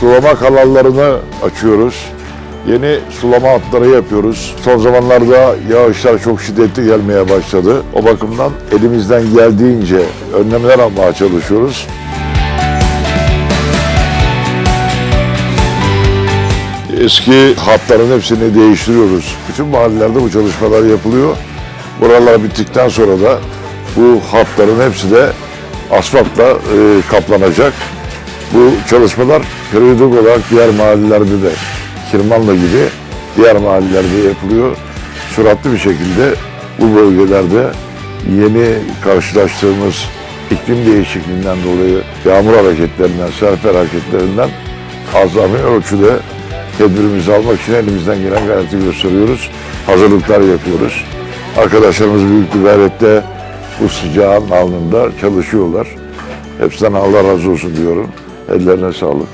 sulama kanallarını açıyoruz. Yeni sulama hatları yapıyoruz. Son zamanlarda yağışlar çok şiddetli gelmeye başladı. O bakımdan elimizden geldiğince önlemler almaya çalışıyoruz. Eski hatların hepsini değiştiriyoruz. Bütün mahallelerde bu çalışmalar yapılıyor. Buralar bittikten sonra da bu hatların hepsi de asfaltla e, kaplanacak. Bu çalışmalar periyodik olarak diğer mahallelerde de Kirmanlı gibi diğer mahallelerde yapılıyor. Süratli bir şekilde bu bölgelerde yeni karşılaştığımız iklim değişikliğinden dolayı yağmur hareketlerinden, sel hareketlerinden azami ölçüde tedbirimizi almak için elimizden gelen gayreti gösteriyoruz. Hazırlıklar yapıyoruz. Arkadaşlarımız büyük bir gayretle bu sıcağın alnında çalışıyorlar. Hepsinden Allah razı olsun diyorum. Ellerine sağlık.